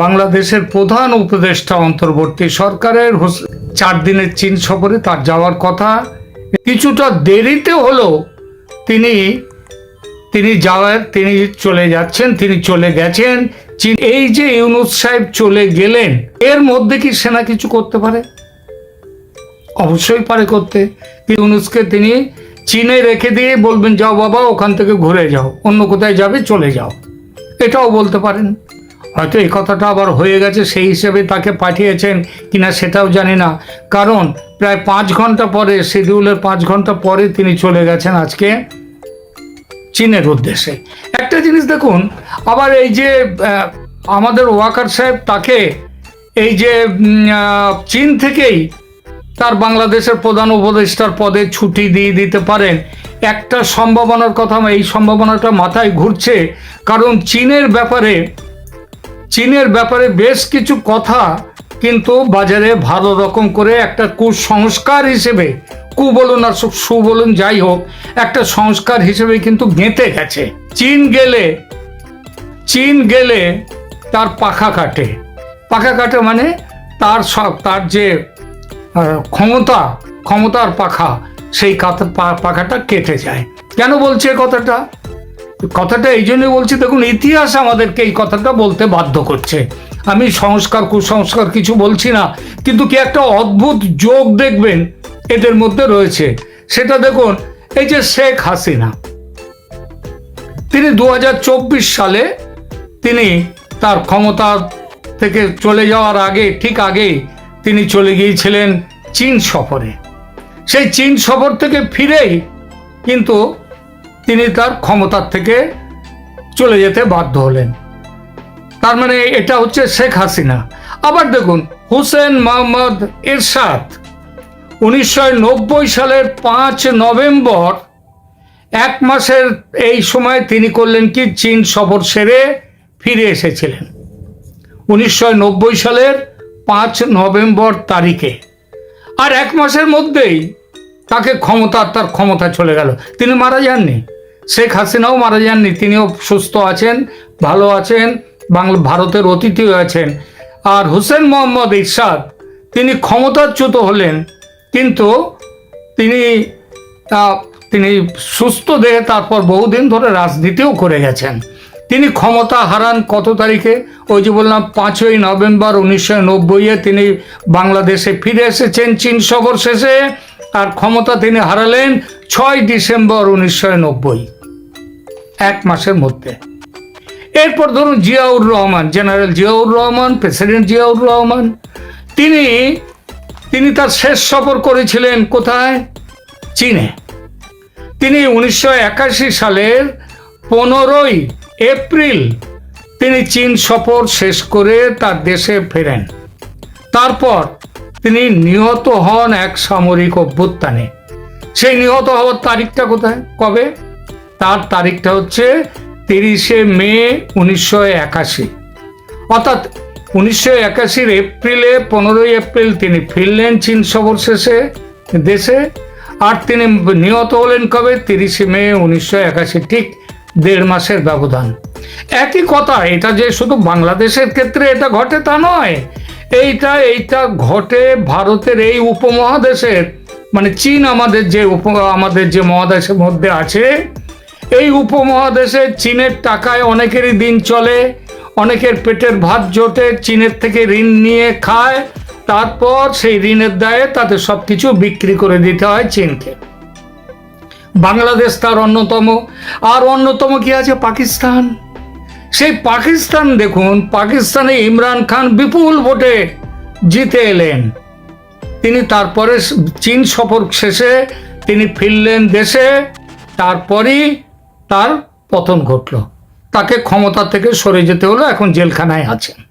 বাংলাদেশের প্রধান উপদেষ্টা অন্তর্বর্তী সরকারের চার দিনের চীন সফরে তার যাওয়ার কথা। কিছুটা দেরিতে হলেও তিনি তিনি যাওয়ার, তিনি চলে যাচ্ছেন, তিনি চলে গেছেন। চীন, এই যে ইউনুস সাহেব চলে গেলেন, এর মধ্যে কি সেনা কিছু করতে পারে? অবশ্যই পারে করতে। ইউনুসকে তিনি চীনে রেখে দিয়ে বলবেন, যাও বাবা, ওখান থেকে ঘুরে যাও, অন্য কোথায় যাবে, চলে যাও। এটাও বলতে পারেন। হয়তো এই কথাটা আবার হয়ে গেছে, সেই হিসেবে তাকে পাঠিয়েছেন কিনা সেটাও জানি না। কারণ প্রায় পাঁচ ঘণ্টা পরে, শিডিউলের পাঁচ ঘণ্টা পরে তিনি চলে গেছেন আজকে চীনের উদ্দেশ্যে। একটা জিনিস দেখুন, আবার এই যে আমাদের ওয়াকার সাহেব তাকে এই যে চীন থেকেই তার বাংলাদেশের প্রধান উপদেষ্টার পদে ছুটি দিয়ে দিতে পারেন, একটা সম্ভাবনার কথা, এই সম্ভাবনাটা মাথায় ঘুরছে। কারণ চীনের ব্যাপারে চীনের ব্যাপারে বেশ কিছু কথা কিন্তু বাজারে ভালো রকম করে একটা কুসংস্কার হিসেবে, কু বলুন আর সু- বলুন যাই হোক, একটা সংস্কার হিসেবে কিন্তু গেঁথে গেছে। চীন গেলে চীন গেলে তার পাখা কাটে। পাখা কাটে মানে তার সব, তার যে ক্ষমতা, ক্ষমতার পাখা, সেই পাখাটা কেটে যায়। কেন বলছে কথাটা? কথাটা এই জন্যই বলছি, দেখুন, ইতিহাস আমাদেরকে এই কথাটা বলতে বাধ্য করছে। আমি সংস্কার, কুসংস্কার কিছু বলছি না, কিন্তু কি একটা অদ্ভুত যোগ দেখবেন এদের মধ্যে রয়েছে। সেটা দেখুন, এই যে শেখ হাসিনা, তিনি দু হাজার চব্বিশ সালে তিনি তার ক্ষমতা থেকে চলে যাওয়ার আগে, ঠিক আগে তিনি চলে গিয়েছিলেন চীন সফরে। সেই চীন সফর থেকে ফিরেই কিন্তু তিনি তার ক্ষমতার থেকে চলে যেতে বাধ্য হলেন। তার মানে এটা হচ্ছে শেখ হাসিনা। আবার দেখুন, হুসেন মোহাম্মদ এরশাদ উনিশশো নব্বই সালের পাঁচ নভেম্বর এক মাসের এই সময় তিনি করলেন কি? চীন সফর সেরে ফিরে এসেছিলেন। উনিশশো নব্বই সালের পাঁচ নভেম্বর তারিখে। আর এক মাসের মধ্যেই তাকে ক্ষমতা, তার ক্ষমতা চলে গেল। তিনি মারা যাননি। শেখ হাসিনাও মারা যাননি তিনিও সুস্থ আছেন, ভালো আছেন, বাংলা, ভারতের অতিথি আছেন। আর হুসেন মোহাম্মদ ইরশাদ, তিনি ক্ষমতাচ্যুত হলেন, কিন্তু তিনি তিনি সুস্থ দেহে তারপর বহুদিন ধরে রাজনীতিও করে গেছেন। তিনি ক্ষমতা হারান কত তারিখে? ওই যে বললাম, পাঁচই নভেম্বর উনিশশো নব্বইয়ে তিনি বাংলাদেশে ফিরে এসেছেন চীন সফর শেষে। আর ক্ষমতা তিনি হারালেন ছয় ডিসেম্বর উনিশশো এক মাসের মধ্যে। এরপর ধরুন জিয়াউর রহমান, জেনারেল জিয়াউর রহমান, প্রেসিডেন্ট জিয়াউর রহমান, তিনি তিনি তার শেষ সফর করেছিলেন কোথায়? চীনে। তিনি উনিশশো একাশি সালের পনেরোই এপ্রিল তিনি চীন সফর শেষ করে তার দেশে ফেরেন। তারপর তিনি নিহত হন এক সামরিক অভ্যুত্থানে। সেই নিহত হওয়ার তারিখটা কোথায়? কবে? তার তারিখটা হচ্ছে তিরিশে মে উনিশশো একাশি। অর্থাৎ উনিশশো একাশির এপ্রিলে, পনেরোই এপ্রিল তিনি ফিরলেন চীন সফর শেষে দেশে আর তিনি নিহত হলেন কবে? তিরিশে মে উনিশশো একাশি, ঠিক দেড় মাসের ব্যবধান। একই কথা, এটা যে শুধু বাংলাদেশের ক্ষেত্রে এটা ঘটে তা নয়, এইটা এইটা ঘটে ভারতের এই উপমহাদেশের মানে চীন আমাদের যে উপ, আমাদের যে মহাদেশের মধ্যে আছে, এই উপমহাদেশে চীনের টাকায় অনেকেরই দিন চলে, অনেকের পেটের ভাত জোটে, চীনের থেকে ঋণ নিয়ে খায়, তারপর সেই ঋণের দায়ে তাদের সব কিছু বিক্রি করে দিতে হয় চীনকে। বাংলাদেশ তার অন্যতম, আর অন্যতম কি আছে? পাকিস্তান। সেই পাকিস্তান দেখুন, পাকিস্তানে ইমরান খান বিপুল ভোটে জিতে এলেন। তিনি তারপরে চীন সফর শেষে তিনি ফিরলেন দেশে, তারপরই তার পতন ঘটল। তাকে ক্ষমতা থেকে সরে যেতে হলো, এখন জেলখানায় আছেন।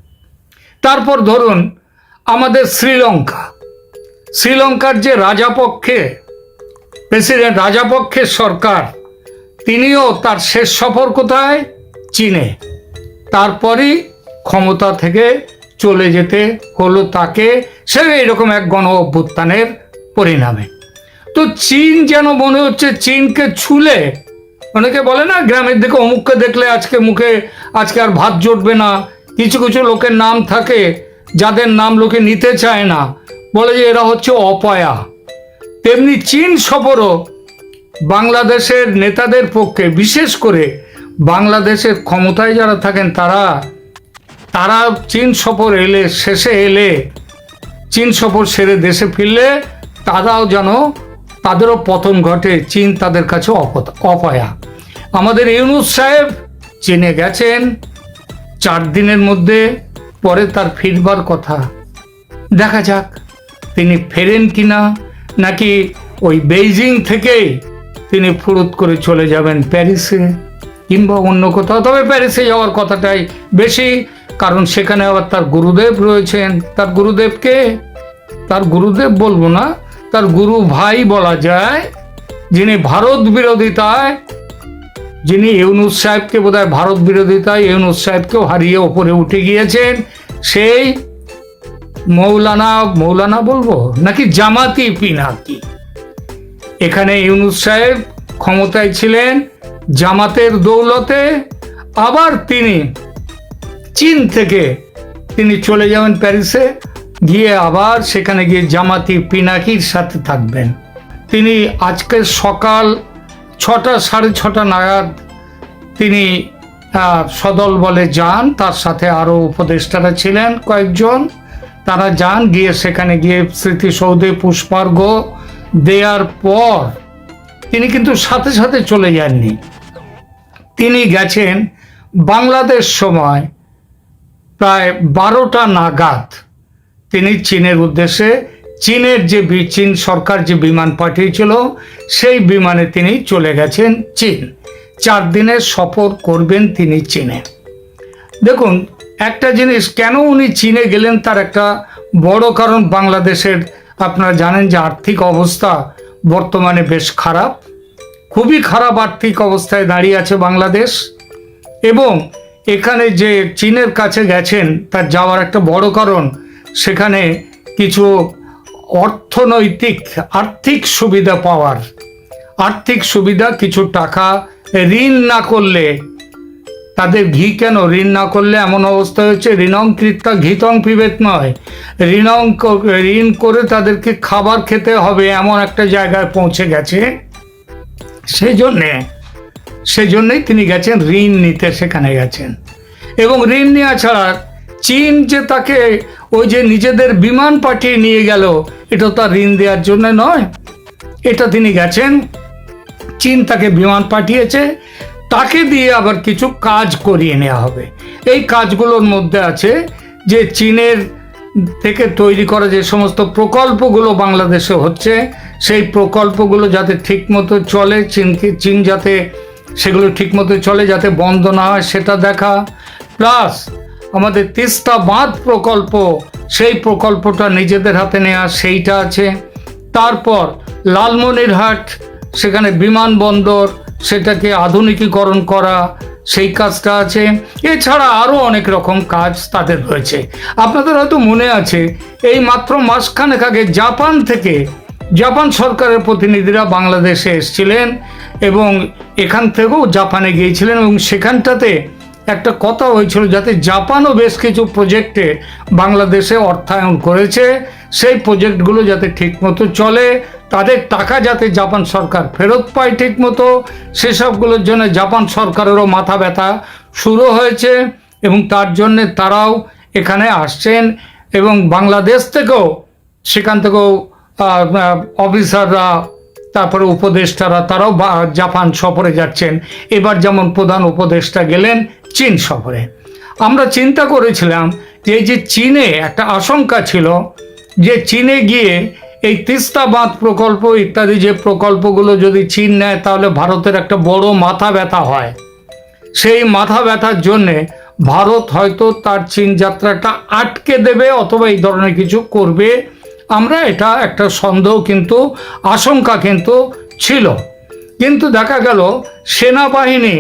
তারপর ধরুন, আমাদের শ্রীলঙ্কা। শ্রীলঙ্কার যে রাজাপক্ষে, প্রেসিডেন্ট রাজাপক্ষের সরকার, তিনিও তার শেষ সফর কোথায়? চীনে। তারপরই ক্ষমতা থেকে চলে যেতে হলো তাকে সে এরকম এক গণ অভ্যুত্থানের পরিণামে। তো চীন যেন মনে হচ্ছে চীনকে ছুলে, অনেকে বলে না গ্রামের দিকে অমুককে দেখলে আজকে মুখে, আজকে আর ভাত জুটবে না। কিছু কিছু লোকের নাম থাকে, যাদের নাম লোকে নিতে চায় না। বলে যে এরা হচ্ছে অপয়া। তেমনি চীন সফরও বাংলাদেশের নেতাদের পক্ষে, বিশেষ করে বাংলাদেশের ক্ষমতায় যারা থাকেন তারা তারা চীন সফর এলে, শেষে এলে, চীন সফর সেরে দেশে ফিরলে, তারাও যেন তাদেরও পতন ঘটে, চীন তাদের কাছে অপয়া। আমাদের ইউনুস সাহেব চীনে গেছেন, চার দিনের মধ্যে পরে তার ফিরবার কথা। দেখা যাক, তিনি ফেরেন কি না নাকি ওই বেইজিং থেকেই তিনি ফুরুত করে চলে যাবেন প্যারিসে। কিংবা অন্য কোথাও। তবে প্যারিসে যাওয়ার কথাটাই বেশি, কারণ সেখানে আবার তার গুরুদেব রয়েছেন। তার গুরুদেবকে, তার গুরুদেব বলব না, তার গুরু ভাই বলা যায়, যিনি ভারত বিরোধিতায়, যিনি ইউনুস সাহেবকে বোধহয় ভারত বিরোধিতায় ইউনুস সাহেবকেও হারিয়ে ওপরে উঠে গিয়েছেন, সেই মৌলানা মৌলানা বলব, নাকি জামাতি পিনাকি এখানে ইউনুস সাহেব ক্ষমতায় ছিলেন, জামাতের দৌলতে আবার তিনি চীন থেকে তিনি চলে যাবেন প্যারিসে, গিয়ে আবার সেখানে গিয়ে জামাতি পিনাকির সাথে থাকবেন। তিনি আজকে সকাল ছটা, সাড়ে ছটা নাগাদ তিনি সদল বলে যান, তার সাথে আরও উপদেষ্টারা ছিলেন কয়েকজন। তারা যান, গিয়ে সেখানে গিয়ে স্মৃতিসৌধে পুষ্পার্ঘ দেওয়ার পর তিনি কিন্তু সাথে সাথে চলে যাননি। তিনি গেছেন বাংলাদেশ সময় প্রায় বারোটা নাগাদ। তিনি চীনের উদ্দেশ্যে চীনের যে চীন সরকার যে বিমান পাঠিয়েছিল, সেই বিমানে তিনি চলে গেছেন চীন। চার দিনের সফর করবেন তিনি চীনে। দেখুন, একটা জিনিস, কেন উনি চীনে গেলেন তার একটা বড় কারণ বাংলাদেশের, আপনারা জানেন যে আর্থিক অবস্থা বর্তমানে বেশ খারাপ। খুবই খারাপ আর্থিক অবস্থায় দাঁড়িয়ে আছে বাংলাদেশ এবং এখানে যে চীনের কাছে গেছেন, তার যাওয়ার একটা বড় কারণ, সেখানে কিছু অর্থনৈতিক আর্থিক সুবিধা পাওয়ার। আর্থিক সুবিধা, কিছু টাকা ঋণ না করলে তাদের ঘি কেন? ঋণ না করলে এমন অবস্থা হয়েছে। ঋণং কৃত্যা ঘিতং পিবেত নয়। ঋণং ঋণ করে তাদেরকে খাবার খেতে হবে এমন একটা জায়গায় পৌঁছে গেছে। সেই জন্যে সেজন্যই তিনি গেছেন, ঋণ নিতে সেখানে গেছেন। এবং ঋণ নেওয়া ছাড়া চীন যে তাকে ওই যে নিজেদের বিমান পাঠিয়ে নিয়ে গেল, এটা তার ঋণ দেওয়ার জন্য নয়। এটা তিনি গেছেন, চীন তাকে বিমান পাঠিয়েছে। তাকে দিয়ে আবার কিছু কাজ করিয়ে নেওয়া হবে। এই কাজগুলোর মধ্যে আছে যে চীনের থেকে তৈরি করা যে সমস্ত প্রকল্পগুলো বাংলাদেশে হচ্ছে, সেই প্রকল্পগুলো যাতে ঠিকমতো চলে, চীনকে, চীন যাতে সেগুলো ঠিকমতো চলে, যাতে বন্ধ না হয় সেটা দেখা। প্লাস আমাদের তিস্তা বাঁধ প্রকল্প, সেই প্রকল্পটা নিজেদের হাতে নেওয়া সেইটা আছে। তারপর লালমনিরহাট, সেখানে বিমানবন্দর সেটাকে আধুনিকীকরণ করা, সেই কাজটা আছে। এছাড়া আরও অনেক রকম কাজ তাদের রয়েছে। আপনাদের হয়তো মনে আছে, এই মাত্র মাসখানেক আগে জাপান থেকে জাপান সরকারের প্রতিনিধিরা বাংলাদেশে এসেছিলেন এবং এখান থেকেও জাপানে গিয়েছিলেন এবং সেখানটাতে একটা কথা হয়েছিল যাতে জাপানও বেশ কিছু প্রজেক্টে বাংলাদেশে অর্থায়ন করেছে, সেই প্রজেক্টগুলো যাতে ঠিকমতো চলে, তাদের টাকা যাতে জাপান সরকার ফেরত পায় ঠিকমতো, সেসবগুলোর জন্য জাপান সরকারেরও মাথা ব্যথা শুরু হয়েছে এবং তার জন্যে তারাও এখানে আসছেন এবং বাংলাদেশ থেকেও, সেখান থেকেও অফিসাররা তারপরে উপদেষ্টারা তারাও জাপান সফরে যাচ্ছেন। এবার যেমন প্রধান উপদেষ্টা গেলেন চীন সফরে। আমরা চিন্তা করেছিলাম যে যে চীনে একটা আশঙ্কা ছিল যে চীনে গিয়ে এই তিস্তা বাঁধ প্রকল্প ইত্যাদি যে প্রকল্পগুলো যদি চীন নেয়, তাহলে ভারতের একটা বড় মাথা ব্যথা হয়। সেই মাথা ব্যথার জন্যে ভারত হয়তো তার চীন যাত্রাটা আটকে দেবে অথবা এই ধরনের কিছু করবে। আমরা এটা একটা সন্দেহ কিন্তু, আশঙ্কা কিন্তু ছিল। কিন্তু দেখা গেল, সেনাবাহিনী,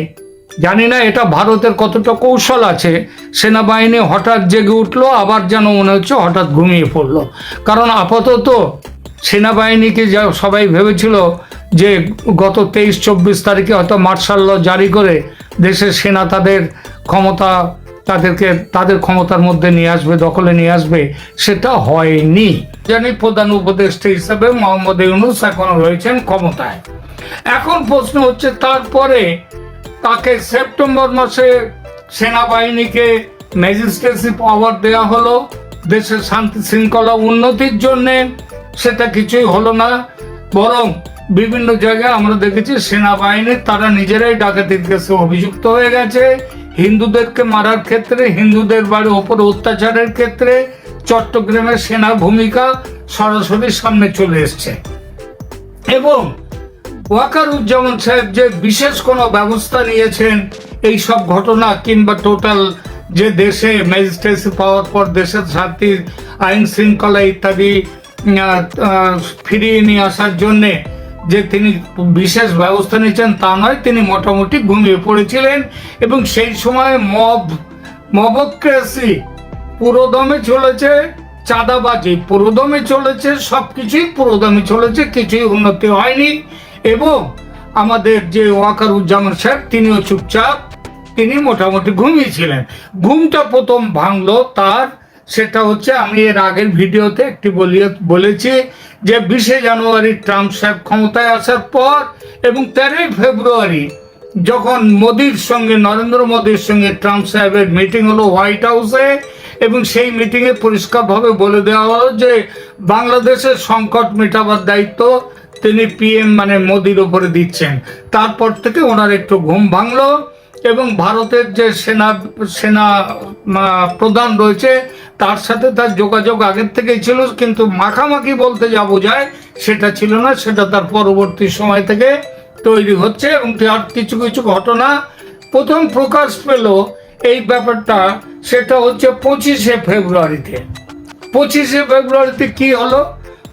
জানি না এটা ভারতের কতটা কৌশল আছে, সেনাবাহিনী হঠাৎ জেগে উঠল, আবার যেন মনে হচ্ছে হঠাৎ ঘুমিয়ে পড়ল। কারণ আপাতত সেনাবাহিনীকে যা সবাই ভেবেছিল যে গত তেইশ চব্বিশ তারিখে হয়তো মার্শাল ল জারি করে দেশের সেনা তাদের ক্ষমতা তাদেরকে, তাদের ক্ষমতার মধ্যে নিয়ে আসবে, দখলে নিয়ে আসবে, সেটা হয়নি। জানি প্রধান উপদেষ্টা হিসাবে মোহাম্মদ ইউনুস এখন রয়েছেন ক্ষমতায়। এখন প্রশ্ন হচ্ছে, তারপরে তাকে সেপ্টেম্বর মাসে সেনাবাহিনীকে ম্যাজিস্ট্রেসি পাওয়ার দেওয়া হলো দেশের শান্তি শৃঙ্খলা উন্নতির জন্যে, সেটা কিছুই হলো না। বরং বিভিন্ন জায়গায় আমরা দেখেছি, সেনাবাহিনীর তারা নিজেরাই ডাকাতির কেসে অভিযুক্ত হয়ে গেছে। হিন্দুদেরকে মারার ক্ষেত্রে, হিন্দুদের বাড়ির ওপর অত্যাচারের ক্ষেত্রে চট্টগ্রামের সেনা ভূমিকা সরাসরি সামনে চলে এসছে। এবং ওয়াকারুজ্জামান সাহেব যে বিশেষ কোনো ব্যবস্থা নিয়েছেন, এই সব ঘটনা কিংবা টোটাল যে দেশে ম্যাজিস্ট্রেসি পাওয়ার পর দেশের শান্তি আইন শৃঙ্খলা ইত্যাদি ফিরিয়ে নিয়ে আসার জন্যে যে তিনি বিশেষ ব্যবস্থা নিয়েছেন তা নয়, তিনি মোটামুটি ঘুমিয়ে পড়েছিলেন এবং সেই সময় মব, মবক্রেসি পুরোদমে চলেছে, চাঁদাবাজি পুরোদমে চলেছে সব কিছুই পুরোদমে চলেছে, কিছুই উন্নতি হয়নি এবং আমাদের যে ওয়াকারুজ্জামান সাহেব তিনিও চুপচাপ, তিনি মোটামুটি ঘুমিয়েছিলেন। ঘুমটা প্রথম ভাঙলো তার সেটা হচ্ছে আমি এর আগের ভিডিওতে একটি বলিয়ে বলেছি যে বিশে জানুয়ারি ট্রাম্প সাহেব ক্ষমতায় আসার পর এবং তেরোই ফেব্রুয়ারি যখন মোদির সঙ্গে, নরেন্দ্র মোদির সঙ্গে ট্রাম্প সাহেবের মিটিং হলো হোয়াইট হাউসে এবং সেই মিটিংয়ে পরিষ্কারভাবে বলে দেওয়া হলো যে বাংলাদেশের সংকট মেটাবার দায়িত্ব তিনি পিএম মানে মোদির ওপরে দিচ্ছেন। তারপর থেকে ওনার একটু ঘুম ভাঙলো। এবং ভারতের যে সেনা সেনা প্রধান রয়েছে, তার সাথে তার যোগাযোগ আগের থেকেই ছিল, কিন্তু মাখামাখি বলতে যা বোঝায়, সেটা ছিল না, সেটা তার পরবর্তী সময় থেকে তৈরি হচ্ছে এবং তার কিছু কিছু ঘটনা প্রথম প্রকাশ পেল এই ব্যাপারটা, সেটা হচ্ছে পঁচিশে ফেব্রুয়ারিতে। পঁচিশে ফেব্রুয়ারিতে কি হলো?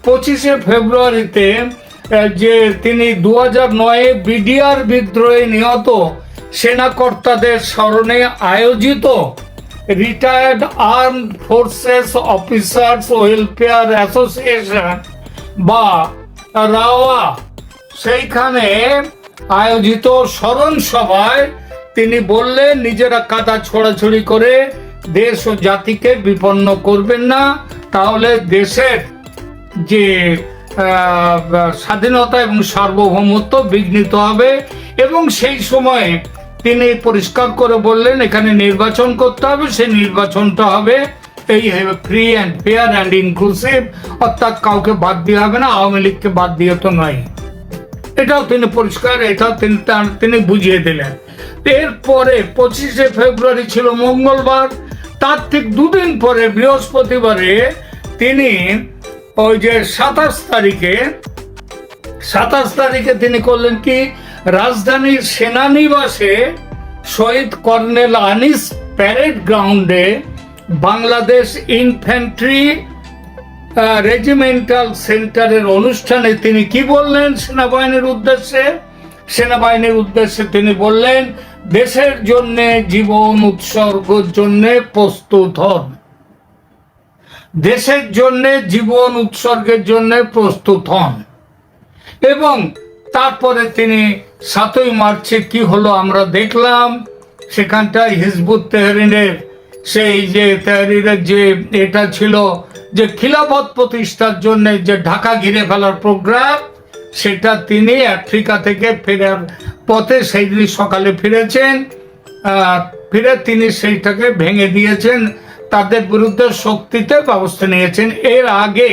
পঁচিশে ফেব্রুয়ারিতে যে তিনি দু হাজার নয়ে বিডিআর বিদ্রোহে নিহত সেনাকর্তাদের স্মরণে আয়োজিত retired arm forces officers welfare association বা রাওয়া। সেইখানে আয়োজিত স্মরণ সভায় তিনি বললেন, নিজেরা কাদা ছোড়াছড়ি করে দেশ ও জাতিকে বিপন্ন করবেন না। তাহলে দেশের যে স্বাধীনতা এবং সার্বভৌমত্ব বিঘ্নিত হবে এবং সেই সময়ে তিনি পরিষ্কার করে বললেন, এখানে নির্বাচন করতে হবে সেই নির্বাচনটা হবে এই free and fair and inclusive অর্থাৎ কাউকে বাদ দেওয়া হবে না, আওয়ামী লীগকে বাদ দিয়ে তো নয়। এটাও তিনি পরিষ্কার, এটাও তিনি তিনি বুঝিয়ে দিলেন। এরপরে পঁচিশে ফেব্রুয়ারি ছিল মঙ্গলবার, তার ঠিক দুদিন পরে, বৃহস্পতিবারে তিনি ওই যে সাতাশ তারিখে সাতাশ তারিখে তিনি করলেন কি? রাজধানীর সেনানিবাসে শহীদ কর্নেল আনিস প্যারেড গ্রাউন্ডে বাংলাদেশ ইনফ্যান্ট্রি রেজিমেন্টাল সেন্টারের অনুষ্ঠানে তিনি কি বললেন সেনাবাহিনীর উদ্দেশ্যে? সেনাবাহিনীর উদ্দেশ্যে তিনি বললেন, দেশের জন্য জীবন উৎসর্গের জন্য প্রস্তুত হন। দেশের জন্য জীবন উৎসর্গের জন্য প্রস্তুত হন। এবং তারপরে তিনি সাতই মার্চে কি হলো আমরা দেখলাম, সেখানটায় হিজবুত তেহরিনের সেই যে তেহরিনের যে এটা ছিল যে খিলাফত প্রতিষ্ঠার জন্য যে ঢাকা ঘিরে ফেলার প্রোগ্রাম, সেটা তিনি আফ্রিকা থেকে ফেরার পথে সেই দিন সকালে ফিরেছেন। ফিরে তিনি সেইটাকে ভেঙে দিয়েছেন, তাদের বিরুদ্ধে শক্তিতে ব্যবস্থা নিয়েছেন। এর আগে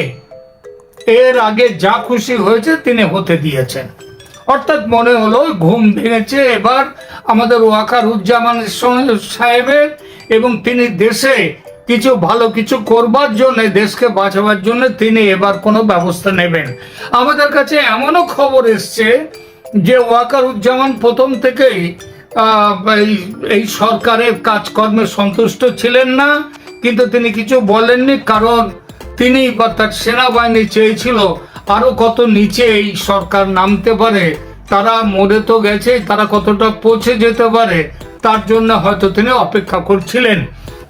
এর আগে যা খুশি হয়েছে তিনি হতে দিয়েছেন। অর্থাৎ মনে হলো ঘুম ভেঙেছে এবার আমাদের ওয়াকারুজ্জামান সাহেবের এবং তিনি দেশে কিছু ভালো কিছু করবার জন্য, দেশকে বাঁচাবার জন্য তিনি এবার কোনো ব্যবস্থা নেবেন। আমাদের কাছে এমনও খবর এসছে যে ওয়াকারুজ্জামান প্রথম থেকেই এই সরকারের কাজকর্মে সন্তুষ্ট ছিলেন না, কিন্তু তিনি কিছু বলেননি, কারণ তিনি বা তার সেনাবাহিনী চেয়েছিল আরও কত নিচে এই সরকার নামতে পারে, তারা মরে তো গেছে, তারা কতটা পৌঁছে যেতে পারে, তার জন্য হয়তো তিনি অপেক্ষা করছিলেন।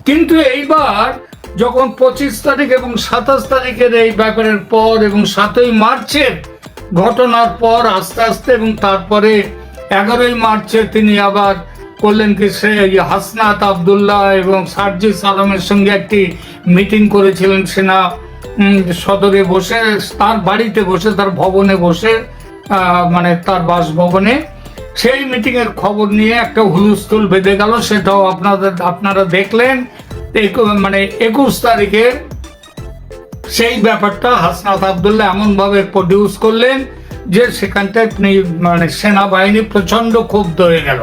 কিন্তু এইবার যখন পঁচিশ তারিখ এবং সাতাশ তারিখের এই ব্যাপারের পর এবং সাতই মার্চের ঘটনার পর আস্তে আস্তে এবং তারপরে এগারোই মার্চে তিনি আবার করলেন কি সে হাসনাত আবদুল্লাহ এবং সার্জিস আলমের সঙ্গে একটি মিটিং করেছিলেন সেনা সদরে বসে, তার বাড়িতে বসে, তার ভবনে বসে মানে তার বাসভবনে, সেই মিটিং এর খবর নিয়ে একটা হুলস্থুল বেঁধে গেল। সেটাও আপনাদের, আপনারা দেখলেন। মানে একুশ তারিখে সেই ব্যাপারটা হাসনাত আবদুল্লাহ এমন ভাবে প্রডিউস করলেন যে সেখানটায় মানে সেনাবাহিনী প্রচণ্ড ক্ষুব্ধ হয়ে গেল।